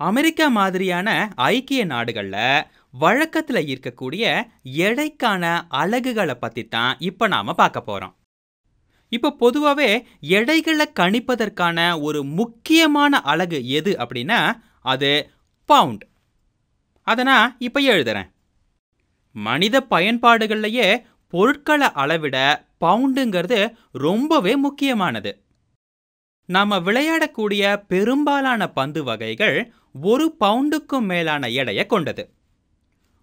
America மாதிரியான ஐக்கிய நாடுகளில் வழக்கத்தில் இருக்கக்கூடிய எடைக்கான அலகுகளை பற்றி தான் இப்போ நாம் பார்க்க போகிறோம் இப்போ பொதுவாகவே எடைகளை கணிப்பதற்கான ஒரு முக்கியமான அலகு எது அப்படின்னா அது பவுண்ட். அதை நான் இப்போ எழுதுறேன். மனித பயன்பாடுகள்லையே பொருட்களை அளவிட பவுண்டுங்கிறது ரொம்பவே முக்கியமானது. நாம் விளையாடக்கூடிய பெரும்பாலான பந்து வகைகள் ஒரு பவுண்டுக்கும் மேலான எடையை கொண்டது.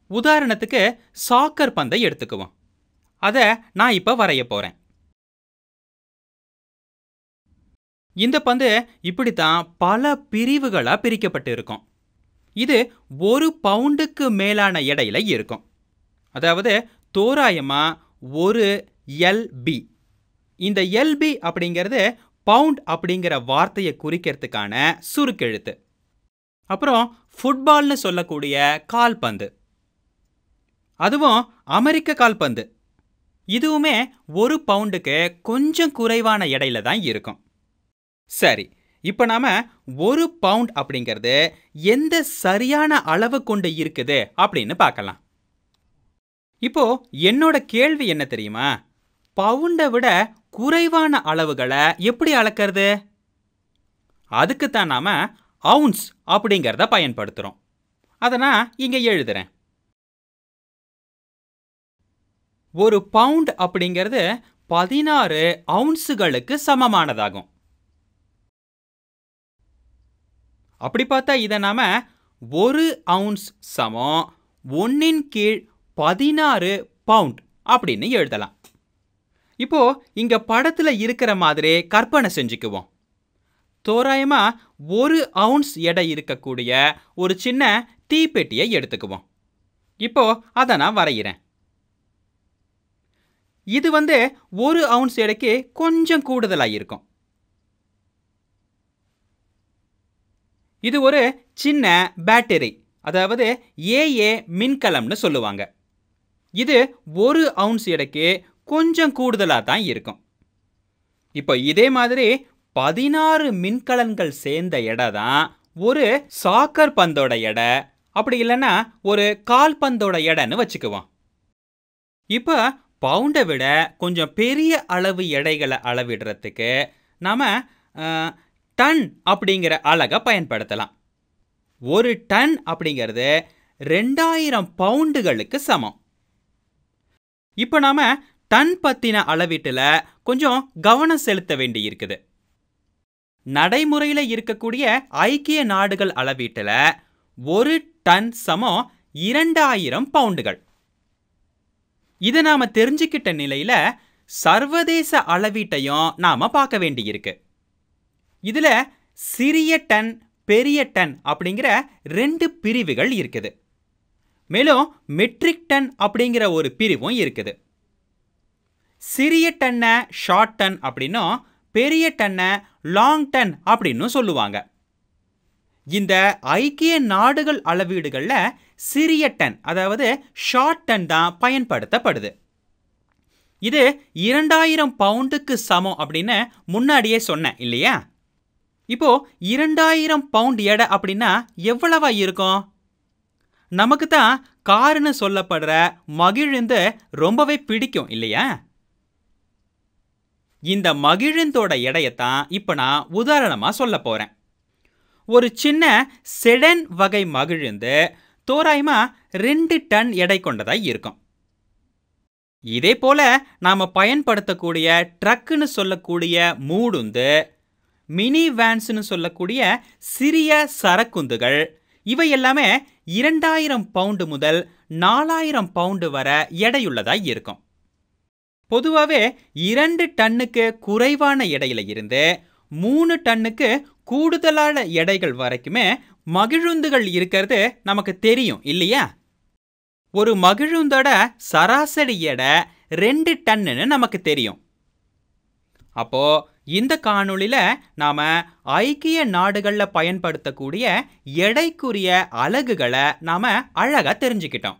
உதாரணத்துக்கு சாக்கர் பந்தை எடுத்துக்குவோம். அதை நான் இப்போ வரைய போகிறேன் இந்த பந்து இப்படித்தான் பல பிரிவுகளாக பிரிக்கப்பட்டு இருக்கும். இது ஒரு பவுண்டுக்கு மேலான எடையில இருக்கும். அதாவது தோராயமாக ஒரு எல்பி இந்த எல்பி அப்படிங்கிறது பவுண்ட் அப்படிங்கிற வார்த்தையை குறிக்கிறதுக்கான சுருக்கெழுத்து. அப்புறம் ஃபுட்பால்னு சொல்லக்கூடிய கால்பந்து. அதுவும் அமெரிக்க கால்பந்து. இதுவுமே ஒரு பவுண்டுக்கு கொஞ்சம் குறைவான எடையில தான் இருக்கும். சரி இப்போ நாம ஒரு பவுண்ட் அப்படிங்கிறது எந்த சரியான அளவு கொண்டு இருக்குது அப்படின்னு பார்க்கலாம். இப்போ என்னோட கேள்வி என்ன தெரியுமா? பவுண்டை விட குறைவான அளவுகளை எப்படி அளக்கிறது? அதுக்கு தான் நாம அவுன்ஸ் அப்படிங்கிறத பயன்படுத்துகிறோம் அதை நான் இங்கே எழுதுறேன். ஒரு பவுண்ட் அப்படிங்கிறது பதினாறு அவுன்ஸுகளுக்கு சமமானதாகும். அப்படி பார்த்தா இதை நாம ஒரு அவுன்ஸ் சமம் ஒன்னின் கீழ் பதினாறு பவுண்ட் அப்படின்னு எழுதலாம். இப்போ இங்க படத்துல இருக்கிற மாதிரி கற்பனை செஞ்சுக்குவோம். தோராயமாக ஒரு அவுன்ஸ் எடை இருக்கக்கூடிய ஒரு சின்ன தீப்பெட்டியை எடுத்துக்குவோம். இப்போது அதை நான் வரைகிறேன் இது வந்து ஒரு அவுன்ஸ் எடைக்கு கொஞ்சம் கூடுதலாக இருக்கும். இது ஒரு சின்ன பேட்டரி அதாவது ஏஏ மின்கலம்னு சொல்லுவாங்க. இது ஒரு அவுன்ஸ் எடைக்கு கொஞ்சம் கூடுதலாக தான் இருக்கும். இப்போ இதே மாதிரி பதினாறு மின்கலன்கள் சேர்ந்த எடை தான் ஒரு சாக்கர் பந்தோட எடை. அப்படி இல்லைன்னா ஒரு கால்பந்தோட எடைன்னு வச்சுக்குவோம். இப்போ பவுண்டை விட கொஞ்சம் பெரிய அளவு எடைகளை அளவிடுறதுக்கு நாம் டன் அப்படிங்கிற அழகை பயன்படுத்தலாம். ஒரு டன் அப்படிங்கிறது ரெண்டாயிரம் பவுண்டுகளுக்கு சமம். இப்போ நாம் டன் பற்றின அளவீட்டில் கொஞ்சம் கவனம் செலுத்த வேண்டி இருக்குது நடைமுறையில் இருக்கக்கூடிய ஐக்கிய நாடுகள் அளவீட்டில் ஒரு டன் சமம் இரண்டாயிரம் பவுண்டுகள். இதை நாம் தெரிஞ்சுக்கிட்ட நிலையில் சர்வதேச அளவீட்டையும் நாம பார்க்க வேண்டியிருக்கு. இதில் சிறிய டன் பெரிய டன் அப்படிங்கிற ரெண்டு பிரிவுகள் இருக்குது. மேலும் மெட்ரிக் டன் அப்படிங்கிற ஒரு பிரிவும் இருக்குது. சிறிய டன்னை ஷார்ட் டன் அப்படின்னும் பெரிய டன்னை லாங் டன் அப்படின்னும் சொல்லுவாங்க. இந்த ஐக்கிய நாடுகள் அளவீடுகளில் சிறிய டன் அதாவது ஷார்ட் டன் தான் பயன்படுத்தப்படுது. இது இரண்டாயிரம் பவுண்டுக்கு சமம் அப்படின்னு முன்னாடியே சொன்னேன் இல்லையா? இப்போ இரண்டாயிரம் பவுண்ட் எடை அப்படின்னா எவ்வளவா இருக்கும்? நமக்கு தான் காருன்னு சொல்லப்படுற மகிழுந்து ரொம்பவே பிடிக்கும் இல்லையா? இந்த மகிழுந்தோட எடையத்தான் இப்போ நான் உதாரணமாக சொல்ல போகிறேன் ஒரு சின்ன செடன் வகை மகிழுந்து தோராயமாக ரெண்டு டன் எடை கொண்டதாக இருக்கும். இதே போல நாம பயன்படுத்தக்கூடிய ட்ரக்குன்னு சொல்லக்கூடிய மூடுந்து மினி வேன்ஸ்னு சொல்லக்கூடிய சிறிய சரக்குந்துகள் இவை எல்லாமே இரண்டாயிரம் பவுண்டு முதல் நாலாயிரம் பவுண்டு வர எடையுள்ளதாக இருக்கும். பொதுவாகவே இரண்டு டன்னுக்கு குறைவான எடையில இருந்து மூணு டன்னுக்கு கூடுதலான எடைகள் வரைக்குமே மகிழுந்துகள் இருக்கிறது நமக்கு தெரியும் இல்லையா? ஒரு மகிழுந்தோட சராசரி எடை ரெண்டு டன்னுன்னு நமக்கு தெரியும். அப்போ இந்த காணொளியில் நாம் ஐக்கிய நாடுகளில் பயன்படுத்தக்கூடிய எடைக்குரிய அலகுகளை நாம் அழகாக தெரிஞ்சுக்கிட்டோம்.